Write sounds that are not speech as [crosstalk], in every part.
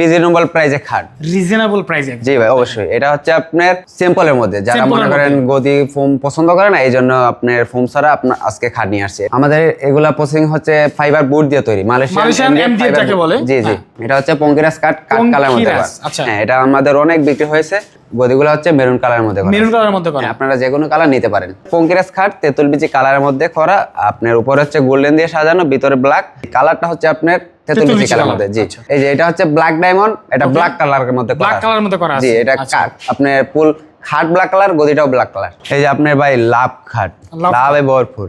Reasonable প্রাইসে খাট। Reasonable প্রাইসে জি ভাই অবশ্যই। এটা হচ্ছে আপনার সিম্পলের মধ্যে। যারা মনে করেন গদি ফোম পছন্দ করে না এই জন্য আপনার ফোম ছাড়া আপনার আজকে খাট নিয়ে আসছে। আমাদের এগুলা প্রসেসিং হচ্ছে ফাইবার বোর্ড দিয়ে তৈরি মালয়েশিয়ান fiber যাকে বলে। জি জি। হ্যাঁ। এটা হচ্ছে পঙ্কিরাস কাঠ কাঠ কালার মধ্যে। আচ্ছা। হ্যাঁ এটা আমাদের অনেক বিক্রি হয়েছে। গদিগুলো হচ্ছে মেরুন কালারের মধ্যে করা। মেরুন কালারের মধ্যে করা। হ্যাঁ, আপনারা যে কোনো কালার নিতে পারেন। পঙ্কিরাস খাট তেঁতুল বিচি কালারের মধ্যে করা। আপনার উপরে হচ্ছে গোল্ডেন দিয়ে সাজানো ভিতরে ব্ল্যাক কালারটা হচ্ছে আপনার তেঁতুল তেঁতুল বিচি বিচি কালার মধ্যে জি। এই যে এটা হচ্ছে ব্ল্যাক ডায়মন্ড এটা ব্ল্যাক কালারের মধ্যে ব্ল্যাক কালারের মধ্যে করা জি আছে। এটা আচ্ছা। আপনার ফুল খাট ব্ল্যাক কালার গদিটাও ব্ল্যাক কালার এই যে আপনার ভাই লাভ খাট। লাভ লাভে ভরপুর।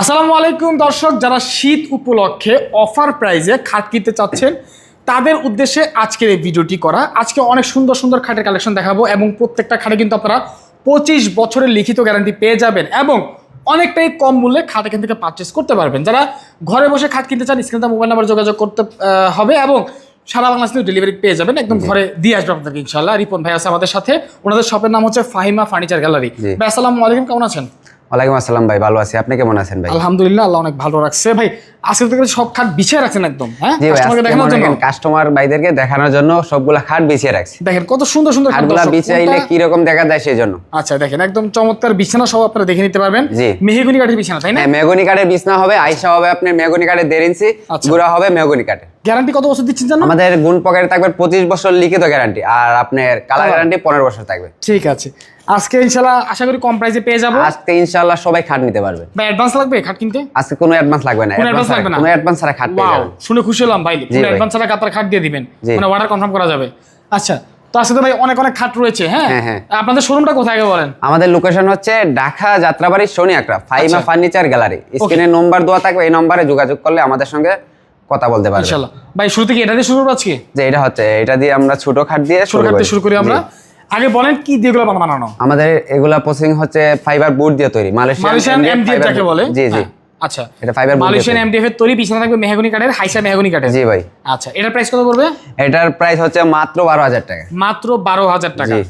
আসসালামু আলাইকুম দর্শক যারা শীত উপলক্ষে অফার প্রাইজে খাট কিনতে চাচ্ছেন তাদের উদ্দেশ্যে আজকের এই ভিডিওটি করা। আজকে অনেক সুন্দর সুন্দর খাটের কালেকশন দেখাবো এবং প্রত্যেকটা খাটে কিন্তু আপনারা পঁচিশ বছরের লিখিত গ্যারান্টি পেয়ে যাবেন এবং অনেকটাই কম মূল্যে খাট এখান থেকে পারচেস করতে পারবেন। যারা ঘরে বসে খাট কিনতে চান স্ক্রিনে মোবাইল নাম্বার যোগাযোগ করতে হবে এবং সারা বাংলাদেশ ডেলিভারি পেয়ে যাবেন। একদম ঘরে দিয়ে আসবে আপনাদেরকে ইনশাল্লাহ রিপন ভাই আছে আমাদের সাথে। ওনাদের শপের নাম হচ্ছে ফাহিমা ফার্নিচার গ্যালারি আসসালামু আলাইকুম কেমন আছেন? ওয়ালাইকুম আসসালাম ভাই ভালো আছি। আপনি কেমন আছেন ভাই? আলহামদুলিল্লাহ আল্লাহ অনেক ভালো রাখছে। ভাই আজকে থেকে সব খাট বিছিয়ে রাখছেন একদম হ্যাঁ? কাস্টমার ভাইদেরকে দেখানোর জন্য সবগুলা খাট বিছিয়ে রাখছি। দেখেন কত সুন্দর সুন্দর খাট খাটগুলা। বিছাইলে কি রকম দেখা যায় সেই জন্য আচ্ছা দেখেন একদম চমৎকার বিছানা সব আপনারা দেখে নিতে পারবেন। মেহগুনি কাঠের বিছানা তাই না? হ্যাঁ মেগনি কাঠের বিছানা হবে আইসা হবে আপনার মেগনি কাঠের দেড় ইঞ্চি আচ্ছা। গুড়া হবে মেগনি কাঠের। গ্যারান্টি কত বছর দিচ্ছেন জানো? আমাদের গুণ পকেটে থাকবে পঁচিশ বছর লিখিত গ্যারান্টি আর আপনার কালার গ্যারান্টি পনেরো বছর থাকবে। ঠিক আছে। আজকে ইনশাল্লাহ আশা করি কম প্রাইসে পেয়ে যাব। আজকে ইনশাল্লাহ সবাই খাট নিতে পারবে। ভাই অ্যাডভান্স লাগবে খাট কিনতে? আজকে কোনো অ্যাডভান্স লাগবে না। কোনো advance লাগবে না? কোনো অ্যাডভান্স ছাড়া খাট পেয়ে যাবেন। শুনে খুশি হলাম ভাই। কোনো অ্যাডভান্স ছাড়া কাতার খাট দিয়ে দিবেন। মানে অর্ডার কনফার্ম করা যাবে। আচ্ছা তো আজকে তো ভাই অনেক অনেক খাট রয়েছে হ্যাঁ? হ্যাঁ, হ্যাঁ। আপনাদের শোরুমটা কোথায় আগে বলেন? আমাদের লোকেশন হচ্ছে ঢাকা যাত্রাবাড়ি আকরা ফাইমা আচ্ছা। ফার্নিচার গ্যালারি স্ক্রিনে নম্বর দেওয়া থাকবে এই নম্বরে যোগাযোগ করলে আমাদের সঙ্গে কথা বলতে পারবে। ইনশাল্লাহ। ভাই শুরু থেকে এটা দিয়ে শুরু করব আজকে? যে এটা হচ্ছে এটা দিয়ে আমরা ছোট খাট দিয়ে ছোট কাটতে শুরু করি আমরা। আগে বলেন কি দিয়ে এগুলো বানানো? আমাদের এগুলা প্রসেসিং হচ্ছে ফাইবার বোর্ড দিয়ে তৈরি মালয়েশিয়ান মালয়েশিয়ান এমডিএফ যাকে বলে? জি জি। হ্যাঁ, আচ্ছা। এটা board দিয়ে মালয়েশিয়ান এমডিএফ এর তৈরি পিছনে থাকবে মেহগনি কাঠের হাইসা মেহগনি কাঠের। জি ভাই। আচ্ছা এটার প্রাইস কত পড়বে? এটার প্রাইস হচ্ছে মাত্র বারো হাজার টাকা। মাত্র বারো হাজার টাকা। জি।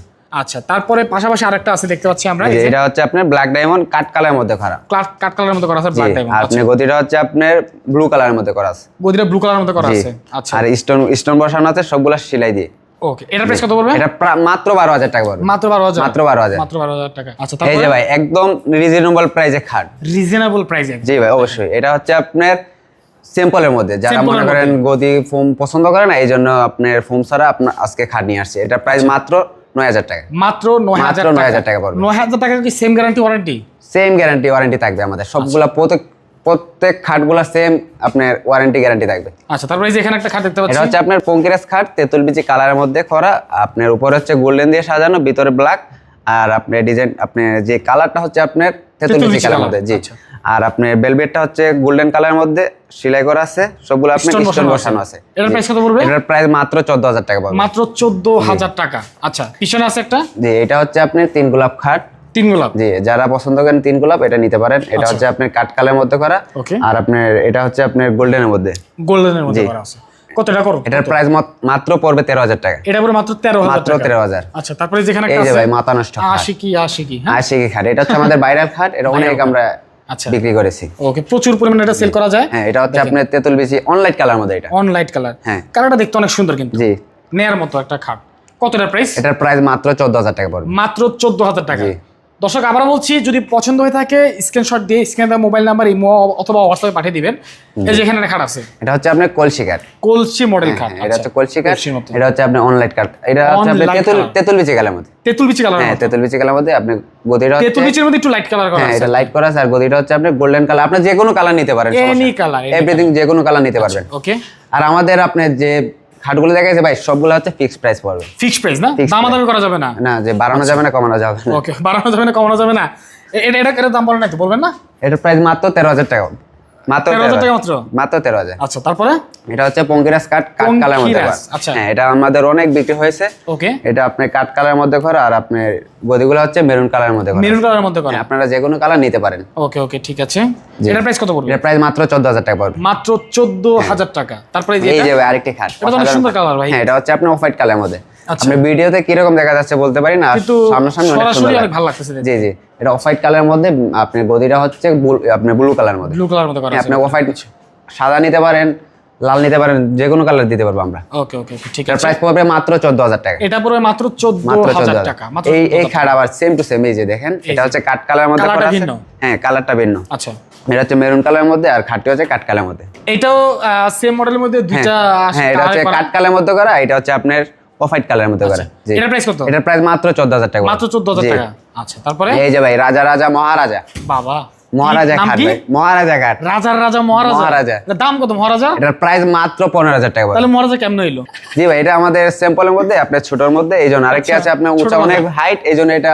আচ্ছা তারপরে পাশাপাশি আরেকটা আছে দেখতে পাচ্ছি আমরা এটা হচ্ছে আপনার ব্ল্যাক ডায়মন্ড কাট কালারের মধ্যে করা। কাঠ কালারের মধ্যে করা আছে ব্ল্যাক ডায়মন্ড আর আপনি গদিটা হচ্ছে আপনার ব্লু কালারের মধ্যে করা আছে। গদিটা ব্লু কালারের মধ্যে করা আছে আচ্ছা। আর স্টোন স্টোন বসানো আছে সবগুলা সেলাই দিয়ে। ওকে এটার প্রাইস কত পড়বে? এটা মাত্র বারো হাজার টাকা পড়বে। মাত্র বারো হাজার? মাত্র বারো হাজার। মাত্র বারো হাজার টাকা। আচ্ছা এই যে ভাই একদম রিজনেবল প্রাইসে খাট। রিজনেবল প্রাইসে জি ভাই অবশ্যই। এটা হচ্ছে আপনার সিম্পলের মধ্যে। যারা মনে করেন গদি ফোম পছন্দ করে না এই জন্য আপনার ফোম ছাড়া আপনার আজকে খাট নিয়ে আসছে। এটা প্রাইস মাত্র নয় হাজার টাকা। মাত্র নয় হাজার মাত্র টাকা। 9,000 টাকা পড়বে। নয় হাজার টাকা কি same guarantee warranty same guarantee warranty থাকবে আমাদের। সবগুলা প্রত্যেক প্রত্যেক খাটগুলা সেম আপনার ওয়ারেন্টি গ্যারান্টি থাকবে। আচ্ছা তারপরে এই যে এখানে একটা খাট দেখতে এটা হচ্ছে আপনার খাট তেঁতুল বিচি কালারের মধ্যে করা আপনার উপরে হচ্ছে গোল্ডেন দিয়ে সাজানো ভিতরে ব্ল্যাক আর আপনার ডিজাইন আপনার যে কালারটা হচ্ছে আপনার তেঁতুল বিচি কালার মধ্যে জি। আচ্ছা। আর আপনার বেলভেটটা হচ্ছে গোল্ডেন কালারের মধ্যে সেলাই করা আছে সবগুলো আপনার স্টোন বসানো আছে। এটার price কত পড়বে? এটার প্রাইস মাত্র চোদ্দ হাজার টাকা পাবে মাত্র চোদ্দ হাজার টাকা। আচ্ছা পিছনে আছে একটা? জি এটা হচ্ছে আপনার তিন গোলাপ খাট। তিন গোলাপ? জি যারা পছন্দ করেন তিন গোলাপ এটা নিতে পারেন। এটা হচ্ছে আপনার কাঠ কালের মধ্যে করা। আর আপনার এটা হচ্ছে আপনার গোল্ডেনের মধ্যে। গোল্ডেনের মধ্যে করা আছে। কত টাকা করো? এটার প্রাইস মাত্র পড়বে তেরো হাজার টাকা। এটা পরে মাত্র তেরো হাজার মাত্র টাকা। তেরো হাজার আচ্ছা তারপরে যেখানে এই যে ভাই মাথা নষ্ট খাট। আশিকি আশিকি হ্যাঁ? খাট। এটা হচ্ছে আমাদের [laughs] বাইরের খাট। এটা অনেক আমরা আচ্ছা বিক্রি করেছি। ওকে প্রচুর পরিমাণে এটা সেল করা যায়? হ্যাঁ এটা হচ্ছে আপনার তেতুল বেশি অনলাইট কালার মধ্যে এটা। অনলাইট কালার হ্যাঁ। কালারটা দেখতে অনেক সুন্দর কিন্তু। জি। নেয়ার মতো একটা খাট। কতটা প্রাইস এটার প্রাইস মাত্র চোদ্দ হাজার টাকা পড়বে। মাত্র চোদ্দ হাজার টাকা। দর্শক আবার বলছি যদি পছন্দ হয়ে থাকে স্ক্রিনশট দিয়ে স্ক্রিনে মোবাইল নাম্বার ইমো অথবা হোয়াটসঅ্যাপে পাঠিয়ে দিবেন। এই যে এখানে খাট আছে। এটা হচ্ছে আপনার কলসি কাঠ। কলসি মডেল খাট হ্যাঁ, এটা হচ্ছে কলসি কাঠ এটা হচ্ছে আপনার অনলাইন কাঠ এটা হচ্ছে আপনার তেঁতুল। তেঁতুল বিচি কালার মধ্যে। তেঁতুল বিচি কালার হ্যাঁ তেঁতুল বিচি কালার মধ্যে আপনি গদিটা হচ্ছে তেঁতুল বিচির মধ্যে একটু লাইট কালার করা হ্যাঁ আছে। এটা লাইট করা আছে আর গদিটা হচ্ছে আপনার গোল্ডেন কালার আপনি যে কোনো কালার নিতে পারেন এনি কালার এভরিথিং যে কোনো কালার নিতে পারবেন। ওকে আর আমাদের আপনার যে খাটগুলো দেখা যাচ্ছে ভাই সবগুলো হচ্ছে ফিক্সড প্রাইস পড়বে। ফিক্সড প্রাইস না? দাম দামি করা যাবে না? না যে বাড়ানো যাবে না কমানো যাবে না। ওকে বাড়ানো যাবে না কমানো যাবে না। এটা এটা দাম বলেন না বলবেন না? এটার প্রাইস মাত্র তেরো হাজার টাকা। মাত্র 13,000 টাকা মাত্র? মাত্র তেরো হাজার। আচ্ছা তারপরে? এটা হচ্ছে পঙ্কিরাস কাঠ কাঠ কালার মধ্যে। আচ্ছা। হ্যাঁ এটা আমাদের অনেক বিক্রি হয়েছে। ওকে। এটা আপনার কাঠ কালার মধ্যে করা আর আপনার গদিগুলো হচ্ছে মেরুন কালার মধ্যে করা। মেরুন কালারের মধ্যে করা। হ্যাঁ, আপনারা যে কোনো কালার নিতে পারেন। ওকে ওকে ঠিক আছে। প্রাইস কত পড়বে? এটার প্রাইস মাত্র চোদ্দ হাজার টাকা পড়বে। মাত্র চোদ্দ হাজার টাকা। তারপরে এই যে আরেকটি খাট। এটা সুন্দর কালার ভাই। হ্যাঁ এটা হচ্ছে আপনার অফ হোয়াইট কালার মধ্যে। আচ্ছা। আপনি ভিডিওতে কীরকম দেখা যাচ্ছে বলতে পারি না সামনাসামনি অনেক সুন্দর অনেক ভালো লাগতেছে জি জি। এটা অফ হোয়াইট কালারের মধ্যে আপনি গদিটা হচ্ছে আপনার ব্লু কালার মধ্যে। ব্লু কালার মতো করা আছে। আপনি অফ হোয়াইট সাদা নিতে পারেন লাল নিতে পারেন যে কোনো কালার দিতে পারব আমরা। ওকে ওকে ঠিক আছে। প্রাইস পড়বে মাত্র চোদ্দ হাজার টাকা। এটা পড়বে মাত্র চোদ্দ মাত্র চোদ্দ হাজার। হাজার টাকা এই এই খাট আবার সেম টু সেম এই যে দেখেন এটা হচ্ছে কাঠ কালার মধ্যে করা আছে। হ্যাঁ কালারটা ভিন্ন। আচ্ছা। এটা হচ্ছে মেরুন কালারের মধ্যে আর খাটটি হচ্ছে কাঠ কালার মধ্যে। এটাও সেম মডেলের মধ্যে দুইটা হ্যাঁ এটা হচ্ছে কাঠ কালার মধ্যে করা এটা হচ্ছে আপনার অফ হোয়াইট কালারের মধ্যে করে। জি। এটা প্রাইস কত? প্রাইস মাত্র চোদ্দ হাজার টাকা মাত্র চোদ্দ হাজার জি। টাকা। আচ্ছা তারপরে? এই যে ভাই রাজা রাজা মহারাজা। বাবা। মহারাজা মহারাজা রাজার রাজা মহারাজা? মহারাজা। দাম কত? মহারাজা? এটার প্রাইস মাত্র পনেরো হাজার টাকা তাহলে মহারাজা কেমন হইল? জি ভাই এটা আমাদের স্যাম্পলের মধ্যে আপনার ছোটর মধ্যে এই জন্য আরেকটি আছে আপনার উঁচা অনেক হাইট এই জন্য এটা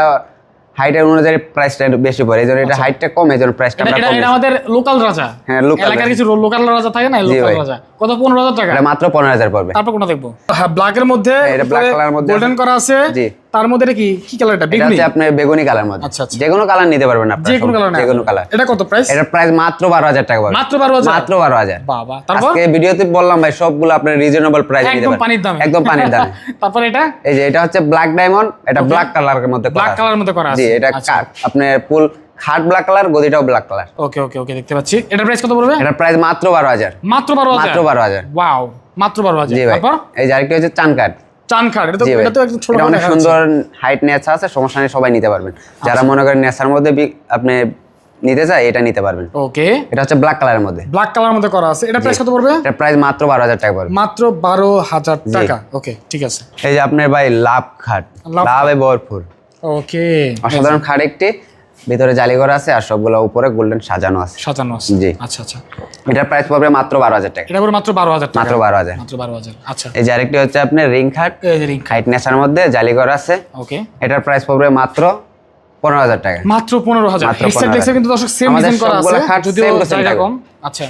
হাইটের অনুযায়ী প্রাইসটা একটু বেশি পড়ে এই জন্য এটা হাইটটা কম এই জন্য প্রাইসটা এটা এটা। আমাদের লোকাল রাজা। হ্যাঁ, লোকাল এলাকার কিছু লোকাল রাজা থাকে না? লোকাল রাজা। কত? পনেরো হাজার টাকা? এটা মাত্র পনেরো হাজার পড়বে। তারপর কোনটা দেখব? হ্যাঁ ব্ল্যাকের মধ্যে এটা ব্ল্যাক কালারের মধ্যে গোল্ডেন। করা আছে। জি। তার মধ্যে এটা কি? কি কালার এটা? এটা বেগুনি? হচ্ছে আপনার বেগুনি কালার মধ্যে। আচ্ছা। যে কোনো কালার নিতে পারবেন আপনি যে কোনো কালার যে কোনো কালার এটা কত প্রাইস এটার প্রাইস মাত্র বারো হাজার টাকা পড়বে। মাত্র বারো হাজার? মাত্র বারো হাজার। বাবা তারপর? আজকে ভিডিওতে বললাম ভাই সবগুলো আপনার রিজনেবল প্রাইস নিতে একদম পানির দামে। একদম পানির দামে। [laughs] তারপর এটা? এই যে এটা হচ্ছে ব্ল্যাক ডায়মন্ড এটা ব্ল্যাক কালারের মধ্যে ব্ল্যাক করা কালার মধ্যে করা জি এটা আপনার ফুল খাট black colour গদিটাও black colour okay okay okay দেখতে পাচ্ছি। এটার প্রাইস কত পড়বে? এটার প্রাইস মাত্র বারো হাজার। মাত্র বারো হাজার? মাত্র বারো হাজার। ওয়াও মাত্র বারো হাজার। জি ভাই। তারপর? এই যে আরেকটি হচ্ছে চান এটা তো এটা তো একদম ছোট অনেক সুন্দর হাইট নেচা আছে সমস্যা নেই সবাই নিতে পারবেন। যারা মনে করেন নেচার মধ্যে আপনি নিতে চায় এটা নিতে পারবেন। ওকে। এটা হচ্ছে ব্ল্যাক কালারের মধ্যে। ব্ল্যাক কালার মধ্যে করা আছে। এটা প্রাইস কত পড়বে? এটার প্রাইস মাত্র বারো হাজার টাকা পড়বে। মাত্র বারো হাজার টাকা। ওকে ঠিক আছে। এই যে আপনার ভাই লাভ খাট। লাভ লাভে ভরপুর। ওকে। অসাধারণ খাট একটি। ভিতরে জালি করা আছে আর সবগুলো উপরে গোল্ডেন সাজানো আছে। সাজানো আছে। জি। আচ্ছা আচ্ছা। এটার প্রাইস পড়বে মাত্র বারো হাজার টাকা। এটা পড়বে মাত্র বারো হাজার টাকা। মাত্র বারো হাজার। মাত্র বারো হাজার। আচ্ছা। এই যে আরেকটি হচ্ছে আপনার রিং খাট। এই যে ring। হাইট নেচার মধ্যে জালি করা আছে। ওকে। এটার প্রাইস পড়বে মাত্র পনেরো হাজার টাকা। মাত্র পনেরো হাজার। মাত্র হেডসেট 15,000 দেখছে কিন্তু দর্শক সেম ডিজাইন করা আছে খাট যদিও জায়গা কম। আচ্ছা।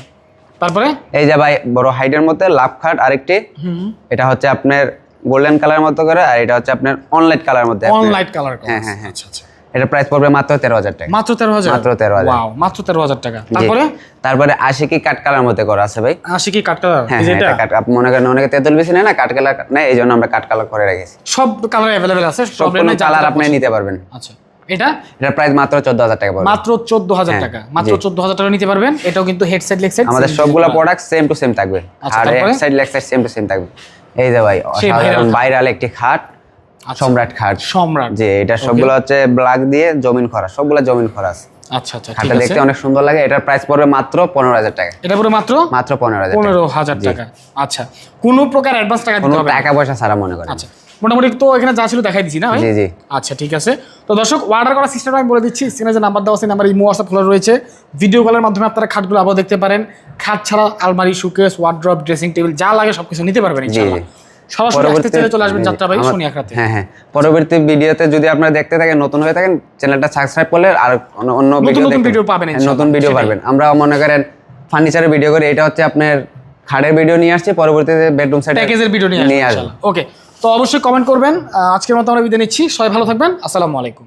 তারপরে? এই যে ভাই বড় হাইটের মধ্যে লাভ খাট আরেকটি। হুম। এটা হচ্ছে আপনার গোল্ডেন কালার মতো করে আর এটা হচ্ছে আপনার অনলাইট কালার মধ্যে অন আপনার। কালার হ্যাঁ, হ্যাঁ, হ্যাঁ। আচ্ছা আচ্ছা। এটার প্রাইস পড়বে মাত্র তেরো হাজার টাকা। মাত্র তেরো হাজার? মাত্র 13,000 ওয়াও মাত্র তেরো হাজার টাকা। তারপরে? তারপরে আশিকি কাঠ কালার মধ্যে করা আছে ভাই। আশি কি কাট কালার হ্যাঁ এই যে হ্যাঁ, এটা এটা কাঠ আপনি মনে করেন অনেকে তেঁতুল বেশি নেয় না কাঠ কালার নেয় এই জন্য আমরা কাঠ কালার করে রেখেছি। সব কালার অ্যাভেলেবেল আছে সব কালার আপনি নিতে পারবেন। আচ্ছা এটা? এটার প্রাইস মাত্র চোদ্দ হাজার টাকা পড়বে। মাত্র চোদ্দ হাজার হ্যাঁ, টাকা। মাত্র জি। চোদ্দ হাজার টাকা নিতে পারবেন। এটাও কিন্তু হেডসেট লেগসেট আমাদের সবগুলো প্রোডাক্ট সেম টু সেম থাকবে। আচ্ছা, আর? এক leg side same to same থাকবে। এই যে ভাই অসাধারণ ভাইরাল একটি খাট। সম্রাট খাট। সম্রাট। যে এটা সবগুলো হচ্ছে ব্ল্যাক দিয়ে জমিন করা সবগুলো জমিন আছে। আচ্ছা আচ্ছা খাটটা দেখতে অনেক সুন্দর লাগে এটার প্রাইস পড়বে মাত্র পনেরো হাজার টাকা। এটা পুরো মাত্র মাত্র পনেরো হাজার পনেরো হাজার টাকা। আচ্ছা কোনো প্রকার অ্যাডভান্স টাকা দিতে হবে টাকা পয়সা ছাড়া মনে করেন। আচ্ছা মোটামুটি তো এখানে যা ছিল দেখাই দিছি না জি জি। আচ্ছা ঠিক আছে। তো দর্শক অর্ডার করার সিস্টেম আমি বলে দিচ্ছি। স্ক্রিনে যে নাম্বার দেওয়া আছে নাম্বার ইমো হোয়াটসঅ্যাপ খোলা রয়েছে। ভিডিও কলের মাধ্যমে আপনারা খাটগুলো আবার দেখতে পারেন। খাট ছাড়া আলমারি সুকেস ওয়ার্ড্রপ ড্রেসিং টেবিল যা লাগে সবকিছু নিতে পারবেন ইনশাআল্লাহ। সরাসরি চলে আসবেন হ্যাঁ হ্যাঁ। পরবর্তী ভিডিওতে যদি আপনারা দেখতে থাকেন নতুন হয়ে থাকেন চ্যানেলটা সাবস্ক্রাইব করলে আর অন্য- ভিডিও নতুন দেখবেন। পাবেন হ্যাঁ, নতুন ভিডিও পাবেন। আমরা মনে করেন ফার্নিচারের ভিডিও করি এটা হচ্ছে আপনার খাড়ের ভিডিও নিয়ে আসছে পরবর্তীতে বেডরুম সাইড প্যাকেজের ভিডিও নিয়ে আসবেন ওকে তো অবশ্যই কমেন্ট করবেন। আজকের মতো আমরা বিদায় নিচ্ছি। সবাই ভালো থাকবেন। আসসালামু আলাইকুম।